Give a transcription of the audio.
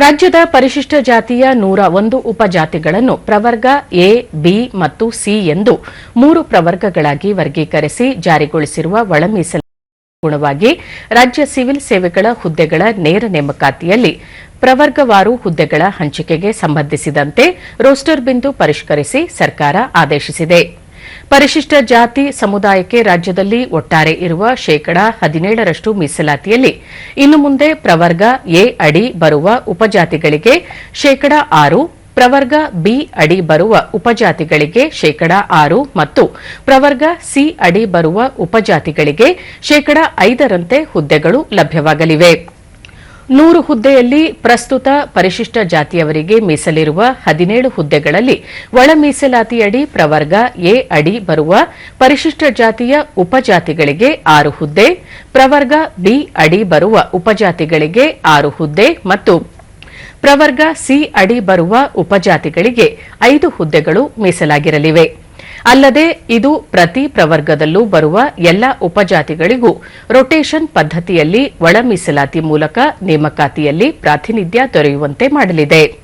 ರಾಜ್ಯದ ಪರಿಶಿಷ್ಟ ಜಾತಿಯ ನೂರ ಒಂದು ಉಪಜಾತಿಗಳನ್ನು ಪ್ರವರ್ಗ ಎ, ಬಿ ಮತ್ತು ಸಿ ಎಂದು ಮೂರು ಪ್ರವರ್ಗಗಳಾಗಿ ವರ್ಗೀಕರಿಸಿ ಜಾರಿಗೊಳಿಸಿರುವ ಒಳ ಮೀಸಲಾತಿ ಅನುಗುಣವಾಗಿ ರಾಜ್ಯ ಸಿವಿಲ್ ಸೇವೆಗಳ ಹುದ್ದೆಗಳ ನೇರ ನೇಮಕಾತಿಯಲ್ಲಿ ಪ್ರವರ್ಗವಾರು ಹುದ್ದೆಗಳ ಹಂಚಿಕೆಗೆ ಸಂಬಂಧಿಸಿದಂತೆ ರೋಸ್ಟರ್ ಬಿಂದು ಪರಿಷ್ಕರಿಸಿ ಸರ್ಕಾರ ಆದೇಶಿಸಿದೆ. ಪರಿಶಿಷ್ಟ ಜಾತಿ ಸಮುದಾಯಕ್ಕೆ ರಾಜ್ಯದಲ್ಲಿ ಒಟ್ಟಾರೆ ಇರುವ ಶೇಕಡಾ ಹದಿನೇಳರಷ್ಟು ಮೀಸಲಾತಿಯಲ್ಲಿ ಇನ್ನು ಮುಂದೆ ಪ್ರವರ್ಗ ಎ ಅಡಿ ಬರುವ ಉಪಜಾತಿಗಳಿಗೆ ಶೇಕಡಾ ಆರು, ಪ್ರವರ್ಗ ಬಿ ಅಡಿ ಬರುವ ಉಪಜಾತಿಗಳಿಗೆ ಶೇಕಡಾ ಆರು ಮತ್ತು ಪ್ರವರ್ಗ ಸಿ ಅಡಿ ಬರುವ ಉಪಜಾತಿಗಳಿಗೆ ಶೇಕಡಾ ಐದರಂತೆ ಹುದ್ದೆಗಳು ಲಭ್ಯವಾಗಲಿವೆ. ನೂರು ಹುದ್ದೆಯಲ್ಲಿ ಪ್ರಸ್ತುತ ಪರಿಶಿಷ್ಟ ಜಾತಿಯವರಿಗೆ ಮೀಸಲಿರುವ ಹದಿನೇಳು ಹುದ್ದೆಗಳಲ್ಲಿ ಒಳ ಮೀಸಲಾತಿಯಡಿ ಪ್ರವರ್ಗ ಎ ಅಡಿ ಬರುವ ಪರಿಶಿಷ್ಟ ಜಾತಿಯ ಉಪಜಾತಿಗಳಿಗೆ ಆರು ಹುದ್ದೆ, ಪ್ರವರ್ಗ ಬಿ ಅಡಿ ಬರುವ ಉಪಜಾತಿಗಳಿಗೆ ಆರು ಹುದ್ದೆ ಮತ್ತು ಪ್ರವರ್ಗ ಸಿ ಅಡಿ ಬರುವ ಉಪಜಾತಿಗಳಿಗೆ ಐದು ಹುದ್ದೆಗಳು ಮೀಸಲಾಗಿರಲಿವೆ. ಅಲ್ಲದೆ ಇದು ಪ್ರತಿ ಪ್ರವರ್ಗದಲ್ಲೂ ಬರುವ ಎಲ್ಲ ಉಪಜಾತಿಗಳಿಗೂ ರೊಟೇಷನ್ ಪದ್ದತಿಯಲ್ಲಿ ಒಳ ಮೀಸಲಾತಿ ಮೂಲಕ ನೇಮಕಾತಿಯಲ್ಲಿ ಪ್ರಾತಿನಿಧ್ಯ ದೊರೆಯುವಂತೆ ಮಾಡಲಿದೆ.